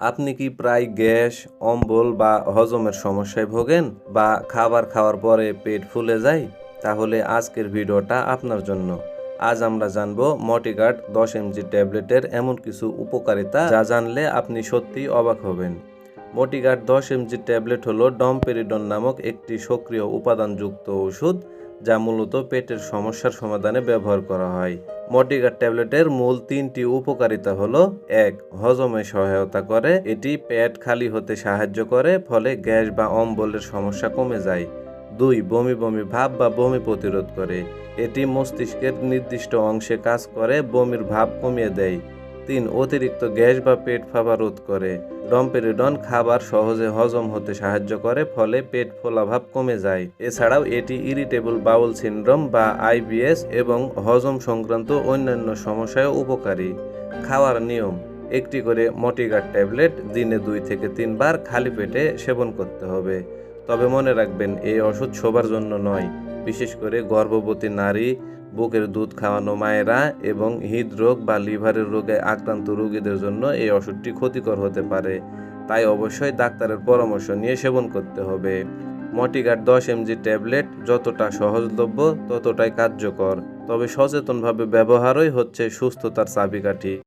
আপনি কি প্রায় গ্যাস, অম্বল বা হজমের সমস্যায় ভোগেন বা খাবার খাওয়ার পরে পেট ফুলে যায়? তাহলে আজকের ভিডিওটা আপনার জন্য। আজ আমরা জানব মটিগার্ড দশ এমজি ট্যাবলেটের এমন কিছু উপকারিতা যা জানলে আপনি সত্যিই অবাক হবেন। মটিগার্ড দশ এমজি ট্যাবলেট হলো ডমপেরিডন নামক একটি সক্রিয় উপাদানযুক্ত ওষুধ যা মূলত পেটের সমস্যার সমাধানে ব্যবহার করা হয়। মটিগার ট্যাবলেটের মূল তিনটি উপকারিতা হলো, এক, হজমে সহায়তা করে, এটি পেট খালি হতে সাহায্য করে, ফলে গ্যাস বা অম্বলের সমস্যা কমে যায়। দুই, বমি বমি ভাব বা বমি প্রতিরোধ করে, এটি মস্তিষ্কের নির্দিষ্ট অংশে কাজ করে, বমির ভাব কমিয়ে দেয়। তিন অতিরিক্ত গ্যাস বা পেট ফাঁপা রোধ করে। ডম্পেরিডন খাবার সহজে হজম হতে সাহায্য করে, ফলে পেট ফোলাভাব কমে যায়। এছাড়াও এটি ইরিটেবল বাউল সিনড্রোম বা আইবিএস এবং হজম সংক্রান্ত অন্যান্য সমস্যায় উপকারী। খাওয়ার নিয়ম, একটি করে মটিগার ট্যাবলেট দিনে দুই থেকে তিনবার খালি পেটে সেবন করতে হবে। তবে মনে রাখবেন, এই ওষুধ সবার জন্য নয়, বিশেষ করে গর্ভবতী নারী বুকের দুধ খাওয়ানো মায়েরা এবং হৃদরোগ বা লিভারের রোগে আক্রান্ত রোগীদের জন্য এই ওষুধটি ক্ষতিকর হতে পারে। তাই অবশ্যই ডাক্তারের পরামর্শ নিয়ে সেবন করতে হবে। মটিগার দশ এমজি ট্যাবলেট যতটা সহজলভ্য ততটাই কার্যকর, তবে সচেতনভাবে ব্যবহারই হচ্ছে সুস্থতার চাবিকাঠি।